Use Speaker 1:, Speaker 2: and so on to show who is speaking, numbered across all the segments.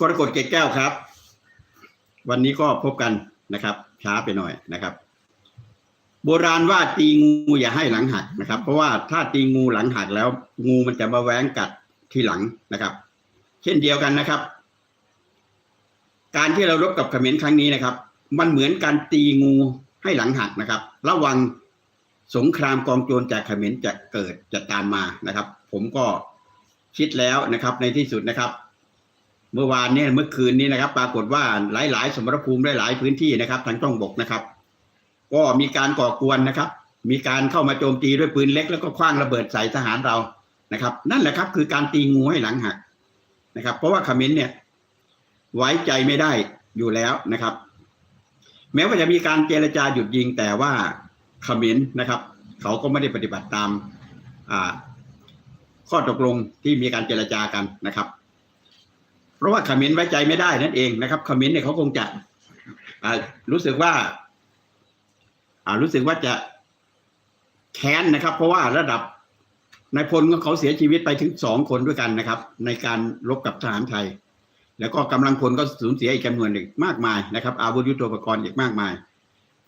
Speaker 1: กรกฎเกตแก้วครับ วันนี้ก็พบกันนะครับ ช้าไปหน่อยนะครับ โบราณว่าตีงูอย่าให้หลังหักนะครับ เพราะว่าถ้าตีงูหลังหักแล้ว งูมันจะมาแหว้งกัดที่หลังนะครับ เช่นเดียวกันนะครับ การที่เรารบกับเขมรครั้งนี้นะครับ มันเหมือนการตีงูให้หลังหักนะครับ ระวังสงครามกองโจรจากเขมรจะเกิดจะตามมานะครับ ผมก็คิดแล้วนะครับในที่สุดนะครับ เมื่อวานเนี่ยเมื่อคืนนี้นะครับ ปรากฏว่าหลาย ๆ สมรภูมิหลาย ๆ พื้นที่นะครับ ทางช่องบกนะครับ ก็มีการก่อกวนนะครับ มีการเข้ามาโจมตีด้วยปืนเล็ก แล้วก็คว้างระเบิดใส่ทหารเรานะครับ นั่นแหละครับ คือการตีงูให้หลังหักนะครับ เพราะว่าขมรเนี่ย ไว้ใจไม่ได้อยู่แล้วนะครับ แม้ว่าจะมีการเจรจาหยุดยิงแต่ว่าขมรนะครับ เขาก็ไม่ได้ปฏิบัติตามข้อตกลงที่มีการเจรจากันนะครับ เพราะว่าขมรไว้ใจไม่ได้นั่นเองนะครับขมรเนี่ยเขาคงจะรู้สึกว่ารู้สึกว่าจะแค้นนะครับ เพราะว่าระดับนายพลของเขาเสียชีวิตไปถึงสองคนด้วยกันนะครับ ในการรบกับทหารไทย แล้วก็กำลังพลก็สูญเสียอีกจำนวนหนึ่งมากมายนะครับ อาวุธยุทโธปกรณ์อีกมากมาย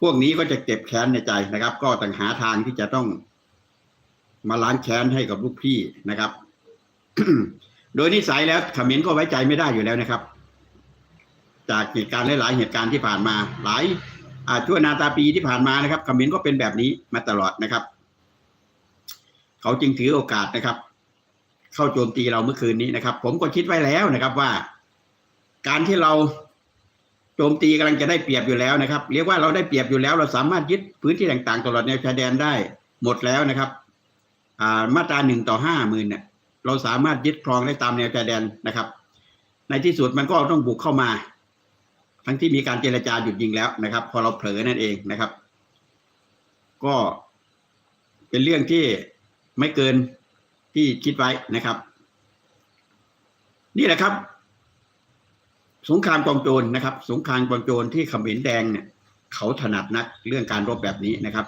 Speaker 1: พวกนี้ก็จะเก็บแค้นในใจนะครับ ก็ต่างหาทางที่จะต้องมาล้างแค้นให้กับลูกพี่นะครับ โดยนิสัยแล้วเขมรก็ไว้ใจไม่ได้อยู่แล้วนะครับ จากเหตุการณ์หลาย ๆ เหตุการณ์ที่ผ่านมา หลายอาชั่วนาตาปีที่ผ่านมานะครับเขมรก็เป็นแบบนี้มาตลอดนะครับ เขาจึงถือโอกาสนะครับ เข้าโจมตีเราเมื่อคืนนี้นะครับ ผมก็คิดไว้แล้วนะครับว่า การที่เราโจมตีกำลังจะได้เปรียบอยู่แล้วนะครับ เรียกว่าเราได้เปรียบอยู่แล้ว เราสามารถยึดพื้นที่ต่าง ๆ ตลอดแนวชายแดนได้หมดแล้วนะครับ อ่ามาตราหนึ่งต่อห้าหมื่นเนี่ย เราสามารถยึดครองได้ตามแนวชายแดนนะครับ ในที่สุดมันก็ต้องบุกเข้ามา ทั้งที่มีการเจรจาหยุดยิงแล้วนะครับ พอเราเผลอนั่นเองนะครับ ก็เป็นเรื่องที่ไม่เกินที่คิดไว้นะครับ นี่แหละครับ สงครามกองโจรนะครับ สงครามกองโจรที่ขมรแดงเนี่ยเขาถนัดนักเรื่องการรบแบบนี้นะครับ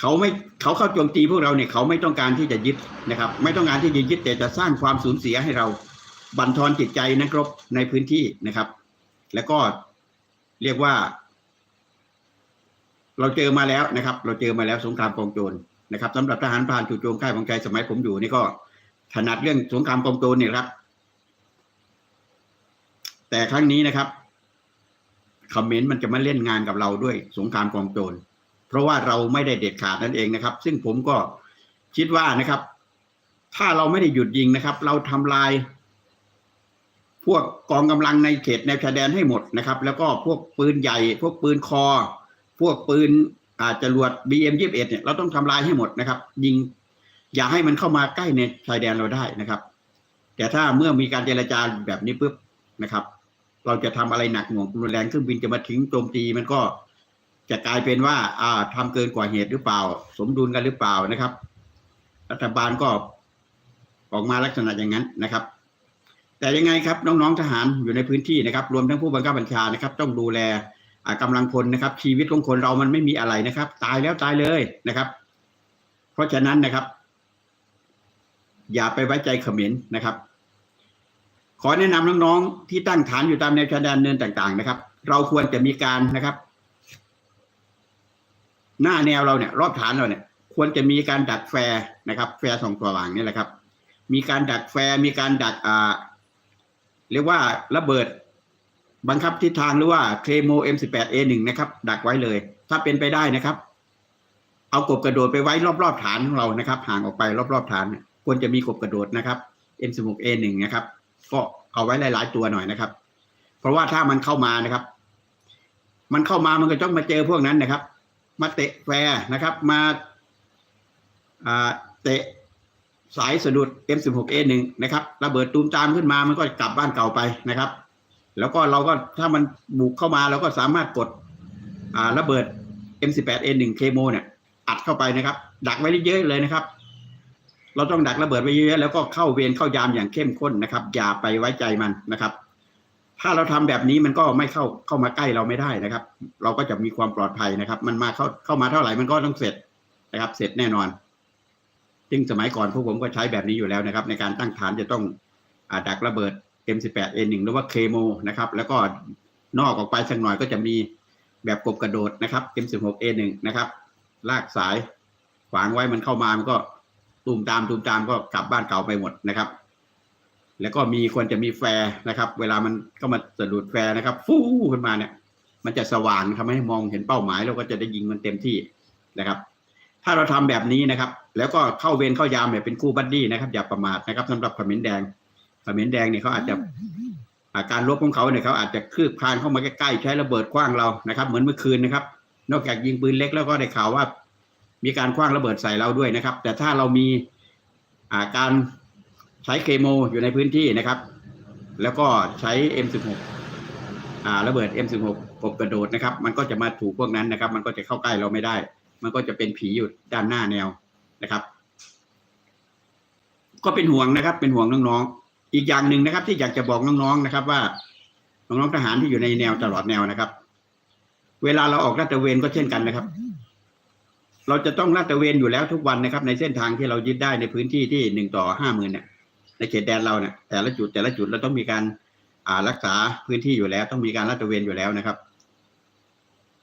Speaker 1: เขาไม่เขาเข้าโจมตีพวกเราเนี่ยเขาไม่ต้องการที่จะยึดนะครับ ไม่ต้องการที่จะยึดแต่จะสร้างความสูญเสียให้เราบั่นทอนจิตใจนักรบในพื้นที่นะครับ แล้วก็เรียกว่า เราเจอมาแล้วนะครับ เราเจอมาแล้วสงครามกองโจรนะครับสำหรับทหารพรานจู่โจมค่ายของใจสมัยผมอยู่นี่ก็ถนัดเรื่องสงครามกองโจรเนี่ยครับ แต่ครั้งนี้นะครับเขมรมันจะมาเล่นงานกับเราด้วยสงครามกองโจร เพราะว่าเราไม่ได้เด็ดขาดนั่นเองนะครับ ซึ่งผมก็คิดว่านะครับ ถ้าเราไม่ได้หยุดยิงนะครับ เราทำลาย พวกกองกำลังในเขตแนวชายแดนให้หมดนะครับ แล้วก็พวกปืนใหญ่ พวกปืนคอ พวกปืนอาจจะรวด BM21 เนี่ยเราต้องทำลายให้หมดนะครับ ยิง อย่าให้มันเข้ามาใกล้ในชายแดนเราได้นะครับ แต่ถ้าเมื่อมีการเจรจาแบบนี้ปุ๊บนะครับ เราจะทำอะไรหนักหน่วงรุนแรงเครื่องบินจะมาทิ้งโจมตีมันก็ จะกลายเป็นว่าอ่าทำเกินกว่าเหตุหรือเปล่า สมดุลกันหรือเปล่านะครับ รัฐบาลก็ออกมาลักษณะอย่างนั้นนะครับ แต่ยังไงครับน้องๆทหารอยู่ในพื้นที่นะครับ รวมทั้งผู้บังคับบัญชานะครับ ต้องดูแลอ่ากำลังพลนะครับ ชีวิตของคนเรามันไม่มีอะไรนะครับ ตายแล้วตายเลยนะครับ เพราะฉะนั้นนะครับ อย่าไปไว้ใจเขมรนะครับ ขอแนะนำน้องๆที่ตั้งฐานอยู่ตามแนวชายแดนเนินต่าง ๆ นะครับ เราควรจะมีการนะครับ หน้าแนวเราเนี่ยรอบฐานเราเนี่ย ควรจะมีการดักแฟร์นะครับ แฟร์สองสว่างนี่แหละครับ มีการดักแฟร์มีการดักอ่าเรียกว่าระเบิดบังคับทิศทางหรือว่าเคโม M18A1 นะครับ ดักไว้เลย ถ้าเป็นไปได้นะครับ เอากบกระโดดไปไว้รอบๆฐานของเรานะครับ ห่างออกไปรอบๆฐาน ควรจะมีกบกระโดดนะครับ M16A1 นะครับ ก็เอาไว้หลายๆตัวหน่อยนะครับ เพราะว่าถ้ามันเข้ามานะครับ มันเข้ามามันก็ต้องมาเจอพวกนั้นนะครับ มาเตะแฟร์นะครับ มาเตะสายสะดุด M16A1 นะครับระเบิดตูมตามขึ้นมามันก็กลับบ้านเก่าไปนะครับ แล้วก็เราก็ถ้ามันบุกเข้ามาเราก็สามารถกดระเบิด M18A1 เคโมเนี่ยอัดเข้าไปนะครับ ดักไว้เยอะๆเลยนะครับ เราต้องดักระเบิดไว้เยอะๆแล้วก็เข้าเวรเข้ายามอย่างเข้มข้นนะครับ อย่าไปไว้ใจมันนะครับ ถ้าเราทำแบบนี้มันก็ไม่เข้าเข้ามาใกล้เราไม่ได้นะครับ เราก็จะมีความปลอดภัยนะครับ มันมาเข้าเข้ามาเท่าไหร่มันก็ต้องเสร็จนะครับ เสร็จแน่นอน ซึ่งสมัยก่อนพวกผมก็ใช้แบบนี้อยู่แล้วนะครับ ในการตั้งฐานจะต้องอดักระเบิด M18A1 หรือว่าเคโมนะครับ แล้วก็นอกออกไปสักหน่อยก็จะมีแบบกบกระโดดนะครับ M16A1 นะครับ ลากสายขวางไว้มันเข้ามามันก็ตูมตามตูมตามก็กลับบ้านเก่าไปหมดนะครับ แล้วก็มีควรจะมีแฟร์นะครับ เวลามันก็มาสะดุดแฟร์นะครับฟูขึ้นมาเนี่ย มันจะสว่างทำให้มองเห็นเป้าหมายเราก็จะได้ยิงมันเต็มที่นะครับ ถ้าเราทำแบบนี้นะครับ แล้วก็เข้าเวรเข้ายามเนี่ยเป็นคู่บัดดี้นะครับ อย่าประมาทนะครับสำหรับขมิ้นแดงขมิ้นแดงเนี่ยเขาอาจจะอาการลบของเขาเนี่ยเขาอาจจะคืบคลานเข้ามาใกล้ๆใช้ระเบิดคว้างเรานะครับ เหมือนเมื่อคืนนะครับ นอกจากยิงปืนเล็กแล้วก็ได้ข่าวว่า มีการคว้างระเบิดใส่เราด้วยนะครับ แต่ถ้าเรามีอาการ ใช้เคโมอยู่ในพื้นที่นะครับ แล้วก็ใช้ M16 อ่าระเบิด M16 กบกระโดดนะครับ มันก็จะมาถูกพวกนั้นนะครับ มันก็จะเข้าใกล้เราไม่ได้ มันก็จะเป็นผีอยู่ด้านหน้าแนวนะครับ ก็เป็นห่วงนะครับ เป็นห่วงน้องๆ อีกอย่างหนึ่งนะครับ ที่อยากจะบอกน้องๆนะครับ ว่าน้องๆทหารที่อยู่ในแนวตลอดแนวนะครับ เวลาเราออกลาดตระเวนก็เช่นกันนะครับ เราจะต้องลาดตระเวนอยู่แล้วทุกวันนะครับ ในเส้นทางที่เรายึดได้ในพื้นที่ที่หนึ่งต่อห้าหมื่นเนี่ย ในเขตแดนเราเนี่ยแต่ละจุดแต่ละจุดเราต้องมีการอ่ารักษาพื้นที่อยู่แล้ว ต้องมีการลาดตระเวนอยู่แล้วนะครับ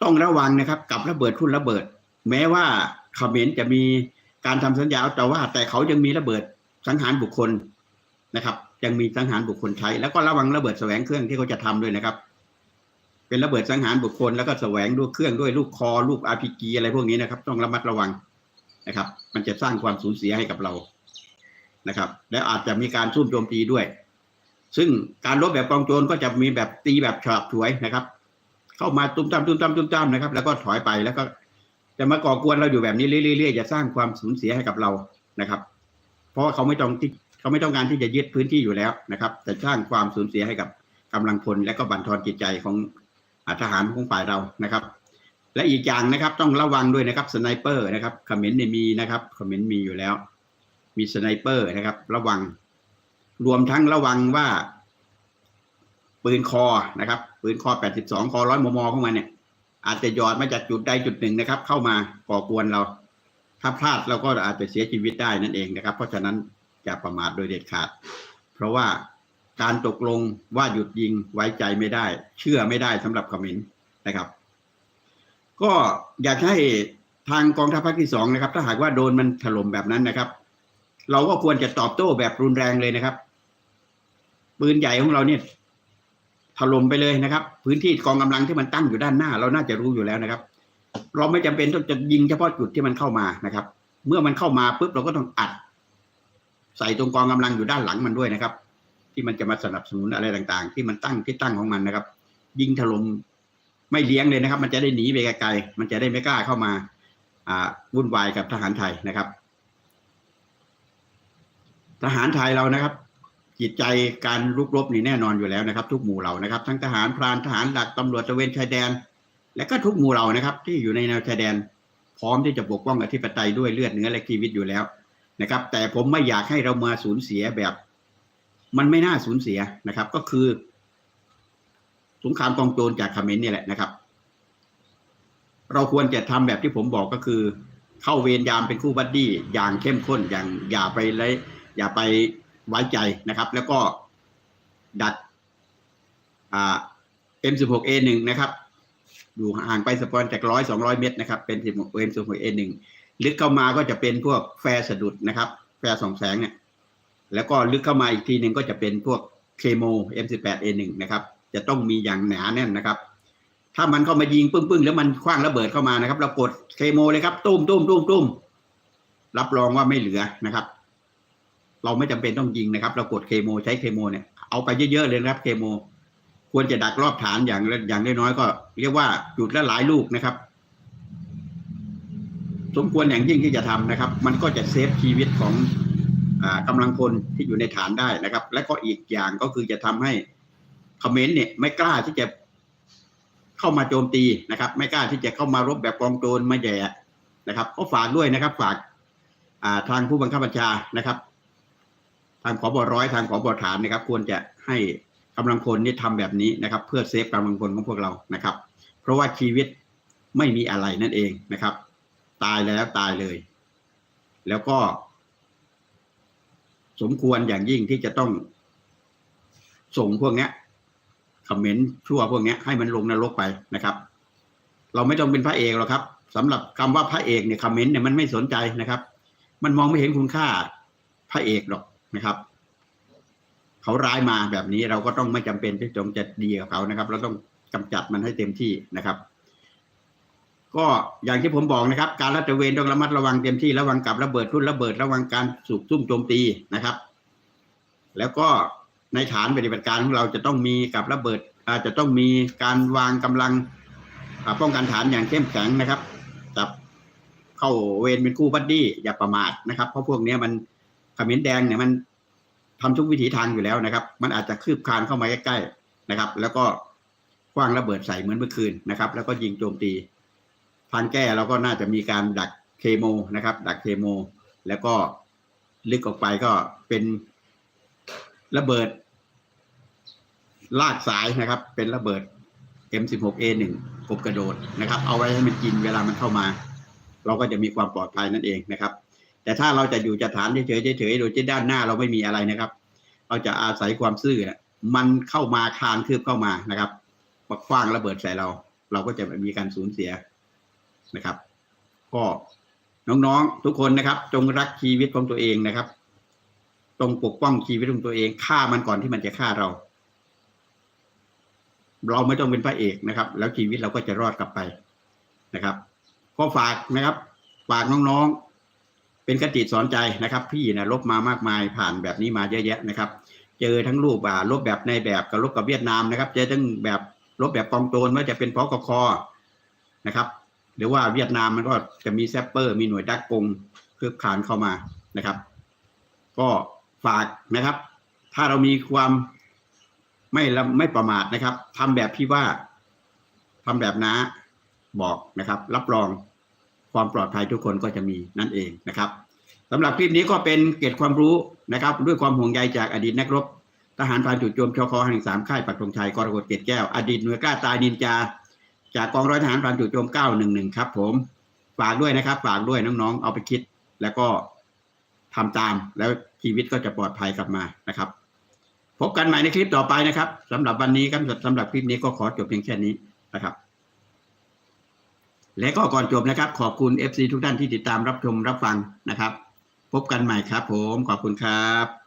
Speaker 1: ต้องระวังนะครับ กับระเบิดทุ่นระเบิด แม้ว่าเขมรจะมีการทำสัญญาแต่ว่าแต่เขายังมีระเบิดสังหารบุคคลนะครับ ยังมีสังหารบุคคลใช้ แล้วก็ระวังระเบิดแสวงเครื่องที่เขาจะทำด้วยนะครับ เป็นระเบิดสังหารบุคคล แล้วก็แสวงด้วยเครื่องด้วยลูกคอลูกอาร์พีจีอะไรพวกนี้นะครับ ต้องระมัดระวังนะครับ มันจะสร้างความสูญเสียให้กับเรา นะครับ และอาจจะมีการซุ่มโจมตีด้วย ซึ่งการรบแบบกองโจรก็จะมีแบบตีแบบฉาบฉวยนะครับ เข้ามาตุ้มตามตุ้มตามตุ้มตามนะครับ แล้วก็ถอยไปแล้วก็จะมาก่อกวนเราอยู่แบบนี้เรื่อยๆจะสร้างความสูญเสียให้กับเรานะครับ เพราะเขาไม่ต้องที่เขาไม่ต้องการที่จะยึดพื้นที่อยู่แล้วนะครับแต่สร้างความสูญเสียให้กับกำลังพลและก็บั่นทอนจิตใจของอทหารของฝ่ายเรานะครับ และอีกอย่างนะครับต้องระวังด้วยนะครับสไนเปอร์นะครับเขมรเนี่ยมีนะครับเขมรมีอยู่แล้ว มีสไนเปอร์นะครับ ระวัง รวมทั้งระวังว่า ปืนคอนะครับ ปืนคอ 82 คอร้อยมมของมันเนี่ย อาจจะหยอดมาจากจุดใดจุดหนึ่งนะครับ เข้ามาก่อกวนเรา ถ้าพลาดเราก็อาจจะเสียชีวิตได้นั่นเองนะครับ เพราะฉะนั้นอย่าประมาทโดยเด็ดขาด เพราะว่าการตกลงว่าหยุดยิงไว้ใจไม่ได้ เชื่อไม่ได้สำหรับเขมรนะครับ ก็อยากให้ทางกองทัพภาคที่สองนะครับ ถ้าหากว่าโดนมันถล่มแบบนั้นนะครับ เราก็ควรจะตอบโต้แบบรุนแรงเลยนะครับ ปืนใหญ่ของเราเนี่ยถล่มไปเลยนะครับ พื้นที่กองกำลังที่มันตั้งอยู่ด้านหน้า เราน่าจะรู้อยู่แล้วนะครับ เราไม่จำเป็นต้องจะยิงเฉพาะจุดที่มันเข้ามานะครับ เมื่อมันเข้ามาปุ๊บเราก็ต้องอัด ใส่ตรงกองกำลังอยู่ด้านหลังมันด้วยนะครับ ที่มันจะมาสนับสนุนอะไรต่างๆ ที่มันตั้งที่ตั้งของมันนะครับ ยิงถล่มไม่เลี้ยงเลยนะครับ มันจะได้หนีไปไกลๆมันจะได้ไม่กล้าเข้ามา อ่าวุ่นวายกับทหารไทยนะครับ ทหารไทยเรานะครับ จิตใจการรุกรบนี่แน่นอนอยู่แล้วนะครับ ทุกหมู่เหล่านะครับ ทั้งทหารพรานทหารหลักตำรวจตระเวนชายแดน และก็ทุกหมู่เหล่านะครับ ที่อยู่ในแนวชายแดน พร้อมที่จะปกป้องอธิปไตยด้วยเลือดเนื้อและชีวิตอยู่แล้วนะครับ แต่ผมไม่อยากให้เรามาสูญเสียแบบ มันไม่น่าสูญเสียนะครับ ก็คือ สงครามกองโจรจากเขมรนี่แหละนะครับ เราควรจะทำแบบที่ผมบอกก็คือ เข้าเวรยามเป็นคู่บัดดี้อย่างเข้มข้นอย่างอย่าไปเลย อย่าไปไว้ใจนะครับ แล้วก็ดัดอ่า M16A1 นะครับอยู่ห่างไปสปอนจากร้อยสองร้อยเมตรนะครับ เป็น M16A1 ลึกเข้ามาก็จะเป็นพวกแฟร์สะดุดนะครับ แฟร์สองแสงเนี่ยแล้วก็ลึกเข้ามาอีกทีหนึ่งก็จะเป็นพวกเคโม M18A1 นะครับ จะต้องมีอย่างหนาแน่นนะครับ ถ้ามันเข้ามายิงปึ้งๆ แล้วมันคว้างระเบิดเข้ามานะครับ เรากดเคโมเลยครับตุ้มตุ้มตุ้มตุ้มรับรองว่าไม่เหลือนะครับ เราไม่จำเป็นต้องยิงนะครับ เรากดเคโมใช้เคโมเนี่ยเอาไปเยอะๆเลยนะครับเคโม ควรจะดักรอบฐานอย่างอย่างน้อยๆก็ เรียกว่าจุดละหลายลูกนะครับ สมควรอย่างยิ่งที่จะทำนะครับ มันก็จะเซฟชีวิตของอากำลังพลที่อยู่ในฐานได้นะครับ และก็อีกอย่างก็คือจะทำให้คอมเมนต์เนี่ย ไม่กล้าที่จะเข้ามาโจมตีนะครับ ไม่กล้าที่จะเข้ามารบแบบกองโจรมาแย่นะครับ ก็ฝากด้วยนะครับ ฝากทางผู้บังคับบัญชานะครับ ทางขอบร้อยทางขอบฐานนะครับ ควรจะให้กำลังพลนี่ทำแบบนี้นะครับ เพื่อเซฟกำลังพลของพวกเรานะครับ เพราะว่าชีวิตไม่มีอะไรนั่นเองนะครับ ตายแล้วตายเลย แล้วก็ สมควรอย่างยิ่งที่จะต้อง ส่งพวกนี้คอมเมนต์ชั่วพวกนี้ให้มันลงนรกไปนะครับ เราไม่ต้องเป็นพระเอกหรอกครับสำหรับคำว่าพระเอกเนี่ยคอมเมนต์เนี่ยมันไม่สนใจนะครับ มันมองไม่เห็นคุณค่าพระเอกหรอก นะครับเขาร้ายมาแบบนี้เราก็ต้องไม่จำเป็นที่จงจะดีกับเขานะครับ เราต้องกำจัดมันให้เต็มที่นะครับ ก็อย่างที่ผมบอกนะครับ การรัดตระเวนต้องระมัดระวังเต็มที่ระวังกับระเบิดทุ่นระเบิดระวังการสูบซุ่มโจมตีนะครับ แล้วก็ในฐานปฏิบัติการของเราจะต้องมีกับระเบิด อาจจะต้องมีการวางกำลังป้องกันฐานอย่างเข้มแข็งนะครับจับเข้าเวรเป็นคู่บัดดี้อย่าประมาทนะครับ เพราะพวกนี้มัน ขมิ้นแดงเนี่ยมันทำทุกวิถีทางอยู่แล้วนะครับ มันอาจจะคืบคลานเข้ามาใกล้ๆนะครับ แล้วก็คว้างระเบิดใส่เหมือนเมื่อคืนนะครับ แล้วก็ยิงโจมตี ทางแก้เราก็น่าจะมีการดักเคโมนะครับ ดักเคโม แล้วก็ลึกออกไปก็เป็นระเบิด ลากสายนะครับ เป็นระเบิด M16A1 กบกระโดดนะครับ เอาไว้ให้มันกินเวลามันเข้ามา เราก็จะมีความปลอดภัยนั่นเองนะครับ แต่ถ้าเราจะอยู่จะฐานเฉยๆเฉยๆโดยที่ด้านหน้าเราไม่มีอะไรนะครับ เราจะอาศัยความซื่อนะมันเข้ามาคานคืบเข้ามานะครับมาคว้างระเบิดใส่เรา เราก็จะมีการสูญเสียนะครับ ก็น้องๆทุกคนนะครับ จงรักชีวิตของตัวเองนะครับจงปกป้องชีวิตของตัวเองฆ่ามันก่อนที่มันจะฆ่าเรา เราไม่ต้องเป็นพระเอกนะครับ แล้วชีวิตเราก็จะรอดกลับไปนะครับ ก็ฝากนะครับฝากน้องๆ เป็นกติสอนใจนะครับ พี่นะลบมามากมายผ่านแบบนี้มาเยอะแยะนะครับ เจอทั้งรูปอ่าลบแบบในแบบกับลบกับเวียดนามนะครับ เจอทั้งแบบลบแบบกองโจรว่าจะเป็นพอกคอนะครับ หรือว่าเวียดนามมันก็จะมีแซปเปอร์ มีหน่วยดักกงคืบขานเข้ามานะครับ ก็ฝากนะครับ ถ้าเรามีความไม่ละไม่ประมาทนะครับทำแบบพี่ว่าทำแบบน้าบอกนะครับ รับรอง ความปลอดภัยทุกคนก็จะมีนั่นเองนะครับสำหรับคลิปนี้ก็เป็นเกร็ดความรู้นะครับ ด้วยความห่วงใยจากอดีตนักรบทหารพรานจู่โจมชคแห่งสามค่ายปักธงชัยกรกฎเกตแก้ว อดีตหน่วยกล้าตายนินจา จากกองร้อยทหารพรานจู่โจม911ครับ ผมฝากด้วยนะครับ ฝากด้วยน้องๆ เอาไปคิดแล้วก็ทำตามแล้วชีวิตก็จะปลอดภัยกลับมานะครับ พบกันใหม่ในคลิปต่อไปนะครับสำหรับวันนี้ครับสำหรับคลิปนี้ก็ขอจบเพียงแค่นี้นะครับ และก็ก่อนจบนะครับ ขอบคุณ FC ทุกท่านที่ติดตามรับชมรับฟังนะครับ พบกันใหม่ครับผมขอบคุณครับ